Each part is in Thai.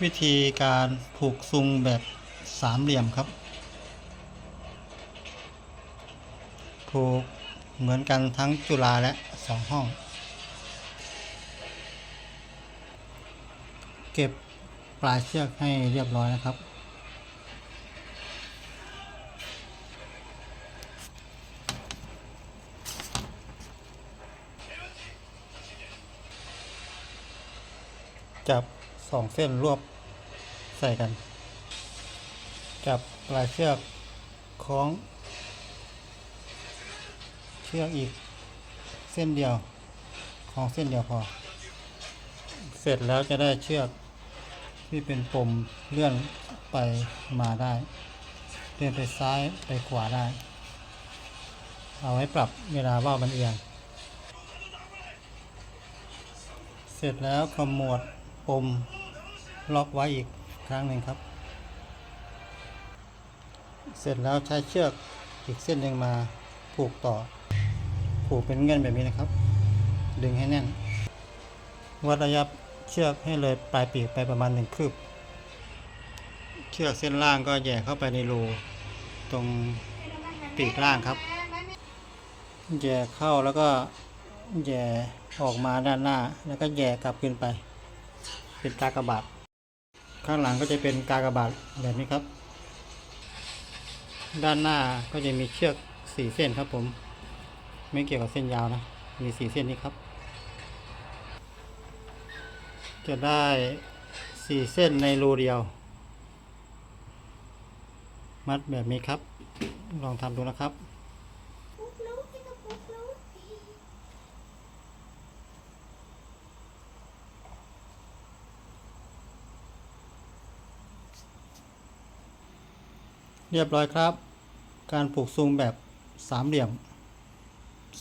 วิธีการผูกซุงแบบสามเหลี่ยมครับ ผูกเหมือนกันทั้งจุฬาและสองห้อง เก็บปลายเชือกให้เรียบร้อยนะครับ จับ สองเส้นรวบใส่กัน จับปลายเชือกคล้อง เชือกอีกเส้นเดียวคล้องเส้นเดียวพอ เสร็จแล้วจะได้เชือกที่เป็นปมเลื่อนไปมาได้เลื่อนไปซ้ายไปขวาได้ เอาไว้ปรับเวลาว่าวมันเอียงเสร็จแล้วขมวดปม ล็อกไว้อีกครั้งหนึ่งครับ เสร็จแล้วใช้เชือกอีกเส้นหนึ่งมาผูกต่อ ผูกเป็นเงื่อนแบบนี้นะครับ ดึงให้แน่น วัดระยะเชือกให้เลยปลายปีกไปประมาณหนึ่งคืบ เชือกเส้นล่างก็แย่เข้าไปในรูตรงปีกล่างครับ แย่เข้าแล้วก็แย่ออกมาด้านหน้า แล้วก็แย่กลับขึ้นไป เป็นกากระบาท ข้างหลังก็จะเป็นกากบาทแบบนี้ครับ ด้านหน้าก็จะมีเชือกสี่เส้นครับผม ไม่เกี่ยวกับเส้นยาวนะ มีสี่เส้นนี้ครับ จะได้สี่เส้นในรูเดียว มัดแบบนี้ครับ ลองทำดูนะครับ ปุ๊กลุกให้กับปุ๊กลุก เรียบร้อยครับ การผูกซุงแบบสามเหลี่ยม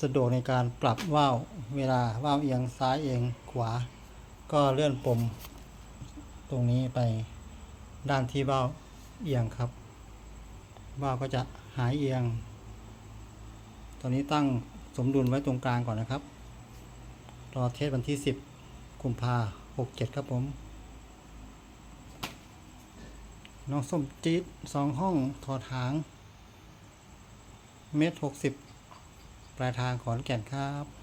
สะดวกในการปรับว่าวเวลาว่าวเอียงซ้ายเอียงขวา ก็เลื่อนปม ตรงนี้ไปด้านที่ว่าวเอียงครับ ว่าวก็จะหายเอียง ตอนนี้ตั้งสมดุลไว้ตรงกลางก่อนนะครับ รอเทสวันที่ 10กุมภาหกเจ็ดครับผม น้องส้มจี๊ดสองห้องถอดหาง เมตรหกสิบปลายทางขอนแก่นครับ